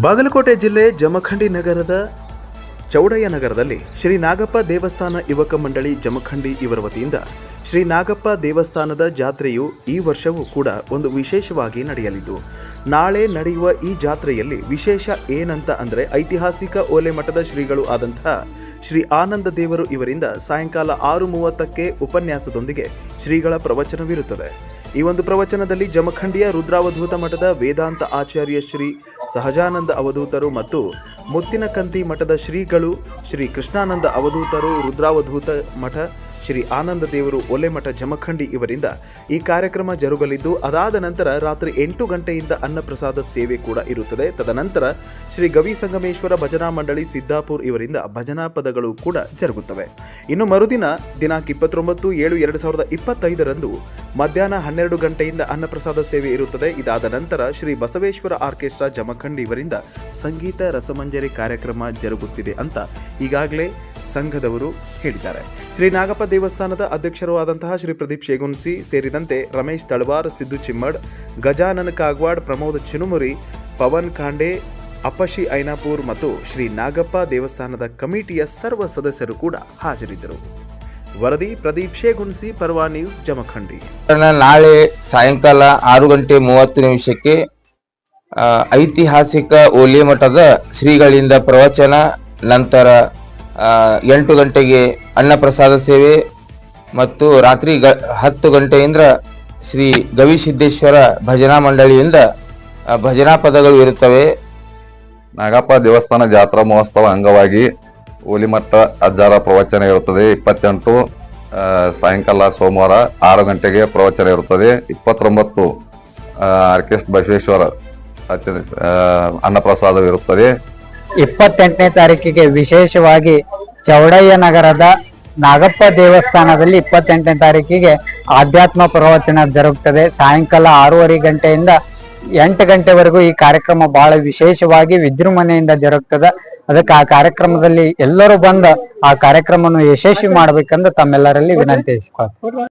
ಬಾಗಲಕೋಟೆ ಜಿಲ್ಲೆ ಜಮಖಂಡಿ ನಗರದ ಚೌಡಯ್ಯ ನಗರದಲ್ಲಿ ಶ್ರೀ ನಾಗಪ್ಪ ದೇವಸ್ಥಾನ ಯುವಕ ಮಂಡಳಿ ಜಮಖಂಡಿ ಇವರ ವತಿಯಿಂದ ಶ್ರೀ ನಾಗಪ್ಪ ದೇವಸ್ಥಾನದ ಜಾತ್ರೆಯು ಈ ವರ್ಷವೂ ಕೂಡ ಒಂದು ವಿಶೇಷವಾಗಿ ನಡೆಯಲಿದ್ದು, ನಾಳೆ ನಡೆಯುವ ಈ ಜಾತ್ರೆಯಲ್ಲಿ ವಿಶೇಷ ಏನಂತ ಅಂದರೆ ಐತಿಹಾಸಿಕ ಓಲೆ ಮಠದ ಶ್ರೀಗಳು ಆದಂತಹ ಶ್ರೀ ಆನಂದ ದೇವರು ಇವರಿಂದ ಸಾಯಂಕಾಲ ಆರು ಮೂವತ್ತಕ್ಕೆ ಉಪನ್ಯಾಸದೊಂದಿಗೆ ಶ್ರೀಗಳ ಪ್ರವಚನವಿರುತ್ತದೆ. ಈ ಒಂದು ಪ್ರವಚನದಲ್ಲಿ ಜಮಖಂಡಿಯ ರುದ್ರಾವಧೂತ ಮಠದ ವೇದಾಂತ ಆಚಾರ್ಯ ಶ್ರೀ ಸಹಜಾನಂದ ಅವಧೂತರು ಮತ್ತು ಮುತ್ತಿನಕಂತಿ ಮಠದ ಶ್ರೀಗಳು ಶ್ರೀ ಕೃಷ್ಣಾನಂದ ಅವಧೂತರು ರುದ್ರಾವಧೂತ ಮಠ ಶ್ರೀ ಆನಂದ ದೇವರು ಒಲೆಮಠ ಜಮಖಂಡಿ ಇವರಿಂದ ಈ ಕಾರ್ಯಕ್ರಮ ಜರುಗಲಿದ್ದು, ಅದಾದ ನಂತರ ರಾತ್ರಿ ಎಂಟು ಗಂಟೆಯಿಂದ ಅನ್ನಪ್ರಸಾದ ಸೇವೆ ಕೂಡ ಇರುತ್ತದೆ. ತದನಂತರ ಶ್ರೀ ಗವಿ ಸಂಗಮೇಶ್ವರ ಭಜನಾ ಮಂಡಳಿ ಸಿದ್ದಾಪುರ್ ಇವರಿಂದ ಭಜನಾ ಪದಗಳು ಕೂಡ ಜರುಗುತ್ತವೆ. ಇನ್ನು ಮರುದಿನ ದಿನಾಂಕ ಇಪ್ಪತ್ತೊಂಬತ್ತು ಏಳು ಎರಡು ಸಾವಿರದ ಇಪ್ಪತ್ತೈದರಂದು ಮಧ್ಯಾಹ್ನ ಹನ್ನೆರಡು ಗಂಟೆಯಿಂದ ಅನ್ನಪ್ರಸಾದ ಸೇವೆ ಇರುತ್ತದೆ. ಇದಾದ ನಂತರ ಶ್ರೀ ಬಸವೇಶ್ವರ ಆರ್ಕೆಸ್ಟ್ರಾ ಜಮಖಂಡಿ ಇವರಿಂದ ಸಂಗೀತ ರಸಮಂಜರಿ ಕಾರ್ಯಕ್ರಮ ಜರುಗುತ್ತಿದೆ ಅಂತ ಈಗಾಗಲೇ ಸಂಘದವರು ಹೇಳಿದ್ದಾರೆ. ಶ್ರೀ ನಾಗಪ್ಪ ದೇವಸ್ಥಾನದ ಅಧ್ಯಕ್ಷರೂ ಆದಂತಹ ಶ್ರೀ ಪ್ರದೀಪ್ ಶೇಗುನ್ಸಿ ಸೇರಿದಂತೆ ರಮೇಶ್ ತಳವಾರ್, ಸಿದ್ದು ಚಿಮ್ಮಡ್, ಗಜಾನನ ಕಾಗ್ವಾಡ್, ಪ್ರಮೋದ್ ಚಿನುಮುರಿ, ಪವನ್ ಖಾಂಡೆ, ಅಪಶಿ ಐನಾಪುರ್ ಮತ್ತು ಶ್ರೀ ನಾಗಪ್ಪ ದೇವಸ್ಥಾನದ ಕಮಿಟಿಯ ಸರ್ವ ಸದಸ್ಯರು ಕೂಡ ಹಾಜರಿದ್ದರು. ವರದಿ ಪ್ರದೀಪ್ ಶೇಗುನ್ಸಿ, ಪರ್ವಾ ನ್ಯೂಸ್, ಜಮಖಂಡಿ. ನಾಳೆ ಸಾಯಂಕಾಲ ಆರು ಗಂಟೆ ಮೂವತ್ತು ನಿಮಿಷಕ್ಕೆ ಐತಿಹಾಸಿಕ ಓಲೆ ಮಠದ ಶ್ರೀಗಳಿಂದ ಪ್ರವಚನ, ನಂತರ ಎಂಟು ಗಂಟೆಗೆ ಅನ್ನಪ್ರಸಾದ ಸೇವೆ ಮತ್ತು ರಾತ್ರಿ ಗ, ಹತ್ತು ಗಂಟೆಯಿಂದ ಶ್ರೀ ಗವಿಸಿದ್ದೇಶ್ವರ ಭಜನಾ ಮಂಡಳಿಯಿಂದ ಭಜನಾ ಪದಗಳು ಇರುತ್ತವೆ. ನಾಗಪ್ಪ ದೇವಸ್ಥಾನ ಜಾತ್ರಾ ಮಹೋತ್ಸವ ಅಂಗವಾಗಿ ಹೋಲಿಮಠ ಅಜ್ಜಾರ ಪ್ರವಚನ ಇರುತ್ತದೆ. ಇಪ್ಪತ್ತೆಂಟು ಸಾಯಂಕಾಲ ಸೋಮವಾರ ಆರು ಗಂಟೆಗೆ ಪ್ರವಚನ ಇರುತ್ತದೆ. ಇಪ್ಪತ್ತೊಂಬತ್ತು ಆರ್ಕೆಸ್ಟ್ ಬಸವೇಶ್ವರ ಅನ್ನಪ್ರಸಾದವಿರುತ್ತದೆ ಇಪ್ಪತ್ತೆಂಟನೇ ತಾರೀಕಿಗೆ ವಿಶೇಷವಾಗಿ ಚೌಡಯ್ಯ ನಗರದ ನಾಗಪ್ಪ ದೇವಸ್ಥಾನದಲ್ಲಿ ಇಪ್ಪತ್ತೆಂಟನೇ ತಾರೀಕಿಗೆ ಆಧ್ಯಾತ್ಮ ಪ್ರವಚನ ಜರುಗುತ್ತದೆ. ಸಾಯಂಕಾಲ ಆರೂವರೆ ಗಂಟೆಯಿಂದ ಎಂಟು ಗಂಟೆವರೆಗೂ ಈ ಕಾರ್ಯಕ್ರಮ ಬಹಳ ವಿಶೇಷವಾಗಿ ವಿಜೃಂಭಣೆಯಿಂದ ಜರುಗುತ್ತದೆ. ಅದಕ್ಕೆ ಆ ಕಾರ್ಯಕ್ರಮದಲ್ಲಿ ಎಲ್ಲರೂ ಬಂದು ಆ ಕಾರ್ಯಕ್ರಮವನ್ನು ಯಶಸ್ವಿ ಮಾಡ್ಬೇಕಂತ ತಮ್ಮೆಲ್ಲರಲ್ಲಿ ವಿನಂತಿಸಿಕೊಳ್ತೀನಿ.